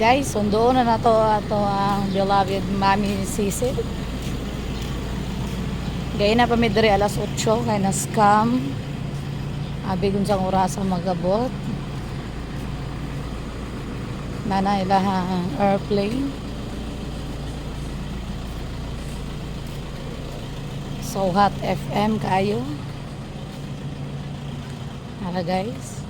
guys, sundoon na nato ato ang beloved Mami Sisi. Gaya na pa mi diri alas 8 kay na scam. Abi kun sang orasa magabot. Nana ilahang airplane. So hot FM kayo. Hala guys.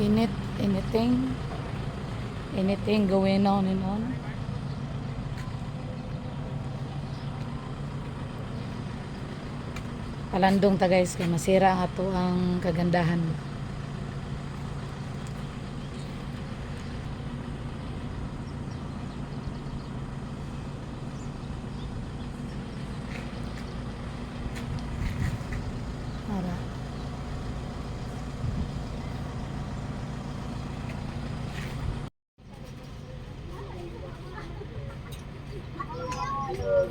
Init, anything. Anything going on and on. Palandong ta guys kay masira ato ang kagandahan.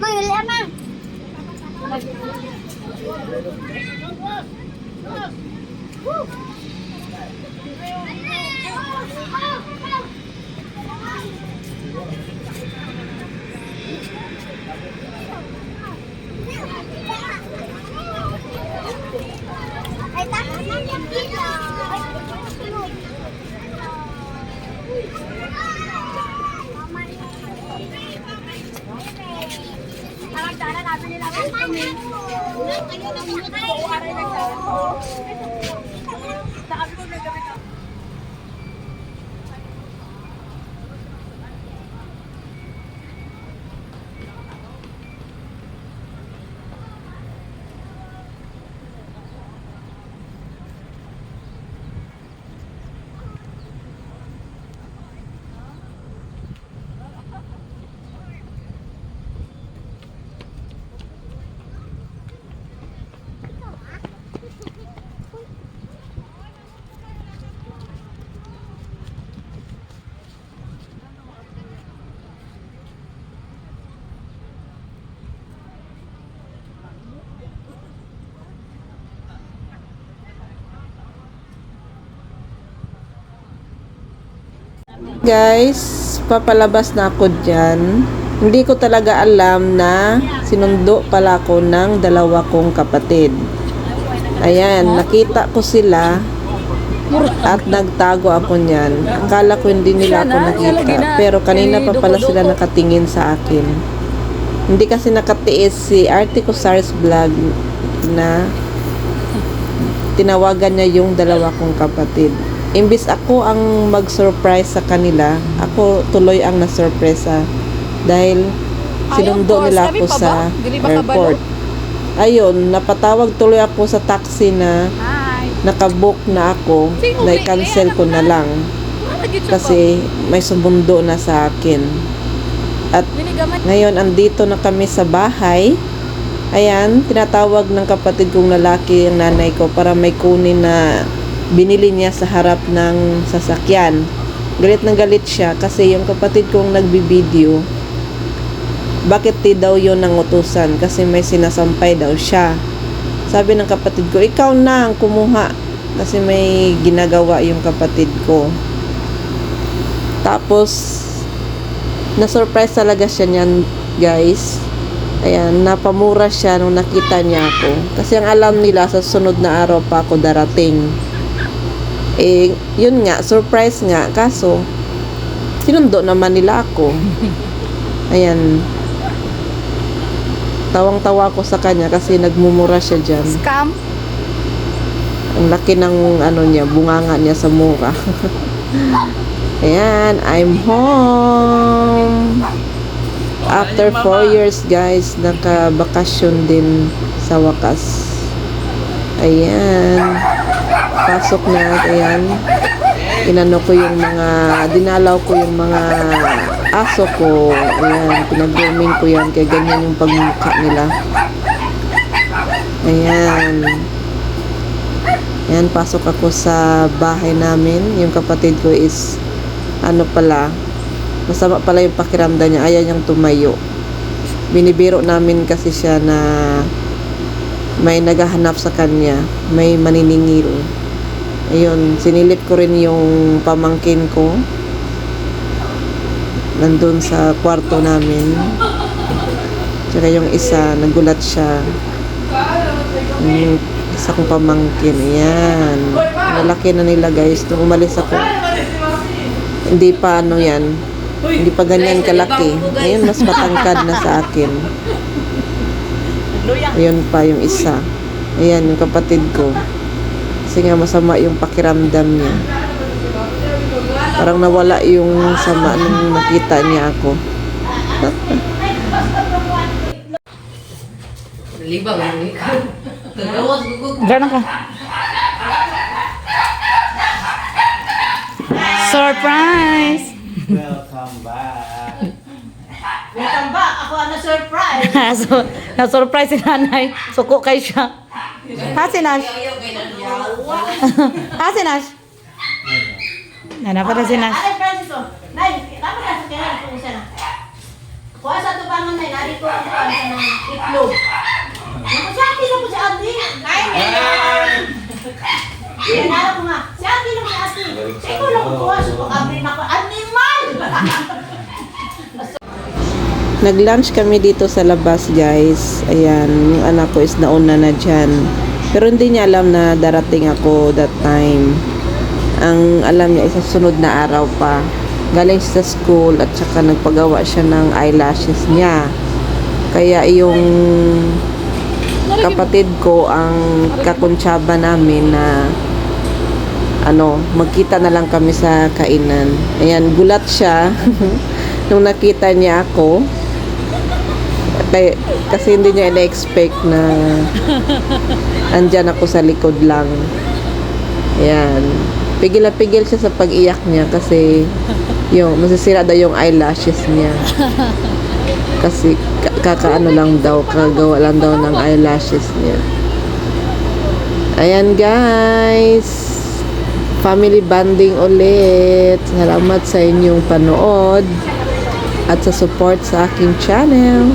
Mangali ama. Ay, tapos na yung pila. Ay, sunod. Ang dana natin nila kami. Guys, papalabas na ako dyan. Hindi ko talaga alam na sinundo pala ako ng dalawa kong kapatid. Ayan, nakita ko sila at nagtago ako niyan. Akala ko hindi nila ako nakita. Pero kanina pa pala sila nakatingin sa akin. Hindi kasi nakatiis si Artico Sars Vlog na tinawagan niya yung dalawa kong kapatid. Imbis ako ang mag-surprise sa kanila, ako tuloy ang na-surpresa dahil sinundo nila ako sa airport. Ayun, napatawag tuloy ako sa taxi na nakabook na ako, Ble- cancel ko na lang kasi may sumundo na sa akin. At ngayon, andito na kami sa bahay. Ayan, tinatawag ng kapatid kong lalaki ang nanay ko para may kunin na binili niya sa harap ng sasakyan. Galit na galit siya kasi yung kapatid kong nagbibideo, bakit di daw yun ang utusan? Kasi may sinasampay daw siya. Sabi ng kapatid ko, ikaw na ang kumuha. Kasi may ginagawa yung kapatid ko. Tapos, na-surprise talaga siya niyan, guys. Ayan, napamura siya nung nakita niya ako. Kasi ang alam nila, sa sunod na araw pa ako darating. Eh, yun nga, surprise nga. Kaso, sinundo naman nila ako. Ayan. Tawang-tawa ko sa kanya kasi nagmumura siya dyan. Scam? Ang laki ng ano niya, bunganga niya sa mura. Ayan, I'm home. After 4 years, guys, nakabakasyon din sa wakas. Ayan. Pasok na, ayan. Inano ko yung mga, dinalaw ko yung mga aso ko. Ayan, pinag-grooming ko yan. Kaya ganyan yung pagmukha nila. Ayan. Ayan, pasok ako sa bahay namin. Yung kapatid ko is, ano pala, masama pala yung pakiramdam niya. Ayaw niyang tumayo. Binibiro namin kasi siya na may naghahanap sa kanya. May maniningil. Ayun, sinilip ko rin yung pamangkin ko. Nandun sa kwarto namin. Tsaka yung isa, nagulat siya. Yung isa kong pamangkin. Ayan. Nalaki na nila guys. Nung umalis ako, hindi pa ano yan. Hindi pa ganyan kalaki. Ngayon, mas matangkad na sa akin. Ayun pa yung isa. Ayan, yung kapatid ko. Kasi nga masama yung pakiramdam niya. Parang nawala yung sama nung nakita niya ako. Libang ang ikaw. Gagawas ka. Surprise! Welcome back. Welcome back. Ako ang na-surprise. so, na-surprise si nanay. Suko kay siya. Ha, si Nash? Ha, si Nash? Nanapa na si Nash. Ay, Francis, oh. Nay, dapat na sa kaya isa na. Kuha sa tubangan, Nay. Nari ko ang sa ng itlog. Naku, si Ate lang po si Ate. Nay, ngayon. Kaya nara ko nga. Si Ate lang si Ate. Ikaw lang ko kuha. So, abrin ako. Animal! Nag-lunch kami dito sa labas, guys. Ayan, yung anak ko is nauna na dyan. Pero hindi niya alam na darating ako that time. Ang alam niya is sa sunod na araw pa. Galing sa school at saka nagpagawa siya ng eyelashes niya. Kaya yung kapatid ko ang kakuntsaba namin na ano, magkita na lang kami sa kainan. Ayan, gulat siya nung nakita niya ako. Kay, kasi hindi niya ina-expect na andyan ako sa likod lang. Ayan. Pigil na pigil siya sa pag-iyak niya kasi yung masisira daw yung eyelashes niya. Kasi ka- kakaano lang daw, kagawa lang daw ng eyelashes niya. Ayan guys. Family bonding ulit. Salamat sa inyong panood at sa support sa aking channel.